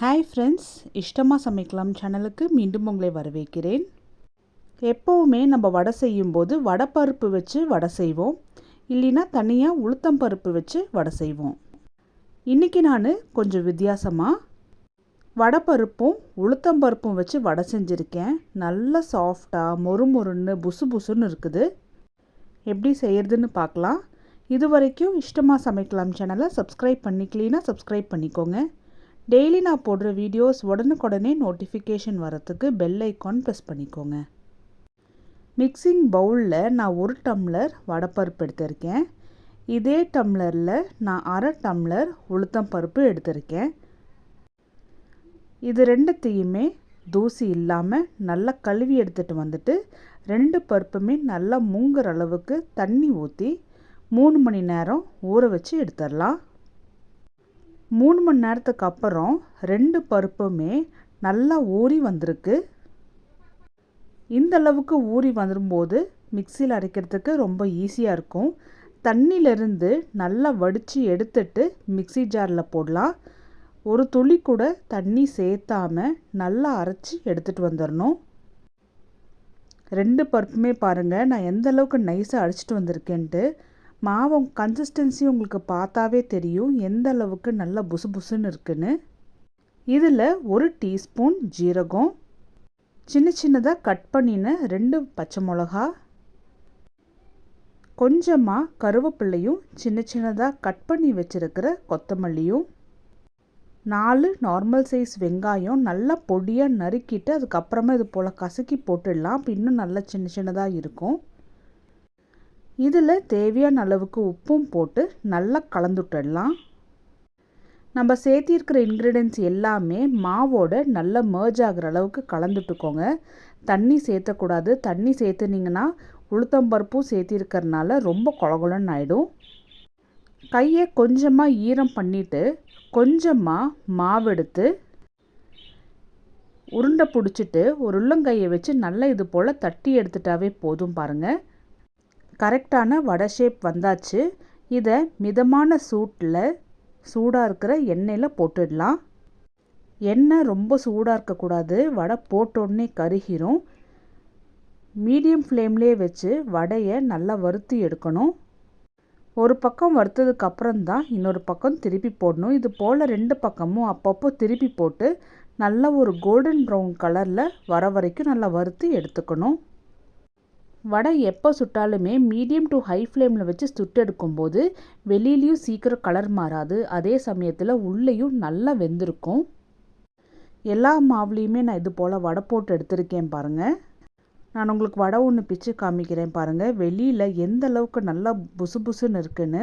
Hi friends இஷ்டமாக சமைக்கலாம் சேனலுக்கு மீண்டும் உங்களை வரவேற்கிறேன். எப்போவுமே நம்ம வடை செய்யும்போது வடை பருப்பு வச்சு வடை செய்வோம். இல்லைன்னா தனியாக உளுத்தம் பருப்பு வச்சு வடை செய்வோம். இன்றைக்கி நான் கொஞ்சம் வித்தியாசமாக வடைப்பருப்பும் உளுத்தம் பருப்பும் வச்சு வடை செஞ்சுருக்கேன். நல்ல சாஃப்டாக மொறு மொறுன்னு புசு புசுன்னு இருக்குது. எப்படி செய்கிறதுன்னு பார்க்கலாம். இது வரைக்கும் இஷ்டமாக சமைக்கலாம் சேனலை சப்ஸ்கிரைப் பண்ணிக்கலீன்னா சப்ஸ்கிரைப் பண்ணிக்கோங்க. டெய்லி நான் போடுற வீடியோஸ் உடனுக்குடனே நோட்டிஃபிகேஷன் வரத்துக்கு பெல் ஐக்கான் ப்ரெஸ் பண்ணிக்கோங்க. மிக்சிங் பவுலில் நான் ஒரு டம்ளர் வடைப்பருப்பு எடுத்திருக்கேன். இதே டம்ளரில் நான் அரை டம்ளர் உளுத்தம் பருப்பு எடுத்திருக்கேன். இது ரெண்டுத்தையுமே தூசி இல்லாமல் நல்லா கழுவி எடுத்துகிட்டு வந்துட்டு ரெண்டு பருப்புமே நல்லா மூங்குற அளவுக்கு தண்ணி ஊற்றி மூணு மணி நேரம் ஊற வச்சு எடுத்துடலாம். மூணு மணி நேரத்துக்கு அப்புறம் ரெண்டு பருப்புமே நல்லா ஊறி வந்திருக்கு. இந்த அளவுக்கு ஊறி வந்துடும்போது மிக்சியில் அரைக்கிறதுக்கு ரொம்ப ஈஸியாக இருக்கும். தண்ணியிலிருந்து நல்லா வடித்து எடுத்துட்டு மிக்சி ஜாரில் போடலாம். ஒரு துளி கூட தண்ணி சேர்த்தாமல் நல்லா அரைச்சி எடுத்துகிட்டு வந்துடணும் ரெண்டு பருப்புமே பாருங்கள் நான் எந்த அளவுக்கு நைஸாக அடிச்சிட்டு வந்திருக்கேன்ட்டு. மாவும் கன்சிஸ்டன்சி உங்களுக்கு பார்த்தாவே தெரியும். எந்த அளவுக்கு நல்லா புசு புசுன்னு இருக்குன்னு. இதில் ஒரு டீஸ்பூன் ஜீரகம். சின்ன சின்னதாக கட் பண்ணின ரெண்டு பச்சை மிளகா. கொஞ்சமாக கருவேப்பிள்ளையும் சின்ன சின்னதாக கட் பண்ணி வச்சுருக்கிற கொத்தமல்லியும். நாலு நார்மல் சைஸ் வெங்காயம் நல்லா பொடியாக நறுக்கிட்டு அதுக்கப்புறமா இது போல் கசக்கி போட்டுடலாம். அப்போ இன்னும் நல்லா சின்ன சின்னதாக இருக்கும். இதில் தேவையான அளவுக்கு உப்பும் போட்டு நல்லா கலந்துட்டுடலாம் நம்ம சேர்த்திருக்கிற இன்க்ரீடியன்ஸ் எல்லாமே மாவோட நல்லா மேர்ஜ் ஆகிற அளவுக்கு கலந்துட்டுக்கோங்க. தண்ணி சேர்த்தக்கூடாது. தண்ணி சேர்த்துனிங்கன்னா உளுத்தம்பருப்பும் சேர்த்திருக்கிறதுனால ரொம்ப குழகுலன்னு ஆகிடும் கையை கொஞ்சமாக ஈரம் பண்ணிவிட்டு கொஞ்சமாக மாவெடுத்து உருண்டை பிடிச்சிட்டு ஒரு உள்ளங்கையை வச்சு நல்லா இது போல் தட்டி எடுத்துட்டாவே போதும் பாருங்கள் கரெக்டான வடை ஷேப் வந்தாச்சு. இதை மிதமான சூட்டில் சூடாக இருக்கிற எண்ணெயில் போட்டுடலாம். எண்ணெய் ரொம்ப சூடாக இருக்கக்கூடாது. வடை போட்டோடனே கருகிரும். மீடியம் ஃப்ளேம்லேயே வச்சு வடையை நல்லா வறுத்து எடுக்கணும். ஒரு பக்கம் வறுத்ததுக்கு அப்புறம் தான் இன்னொரு பக்கம் திருப்பி போடணும். இது போல் ரெண்டு பக்கமும் அப்பப்போ திருப்பி போட்டு நல்ல ஒரு கோல்டன் ப்ரௌன் கலரில் வர வரைக்கும் நல்லா வறுத்து எடுத்துக்கணும். வடை எப்போ சுட்டாலுமே மீடியம் டு ஹை ஃப்ளேமில் வச்சு சுட்டு எடுக்கும்போது வெளியிலையும் சீக்கிரம் கலர் மாறாது. அதே சமயத்தில் உள்ளேயும் நல்லா வெந்திருக்கும். எல்லா மாவுலேயுமே நான் இது போல் வடை போட்டு எடுத்திருக்கேன் பாருங்கள் நான் உங்களுக்கு வடை ஒன்று பிச்சு காமிக்கிறேன் பாருங்கள் வெளியில் எந்த அளவுக்கு நல்லா புசு புசுன்னு இருக்குன்னு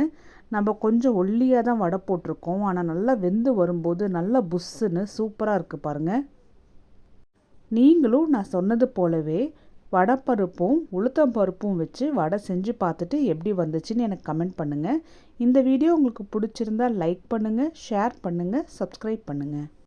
நம்ம கொஞ்சம் ஒல்லியாக தான் வடை போட்டிருக்கோம். ஆனால் நல்லா வெந்து வரும்போது நல்லா புஸ்ஸுன்னு சூப்பராக இருக்குது பாருங்கள் நீங்களும் நான் சொன்னது போலவே வடைப்பருப்பும் உளுத்தம் பருப்பும் வச்சு வடை செஞ்சு பார்த்துட்டு எப்படி வந்துச்சுன்னு எனக்கு கமெண்ட் பண்ணுங்கள் இந்த வீடியோ உங்களுக்கு பிடிச்சிருந்தா லைக் பண்ணுங்கள் ஷேர் பண்ணுங்கள் சப்ஸ்கிரைப் பண்ணுங்கள்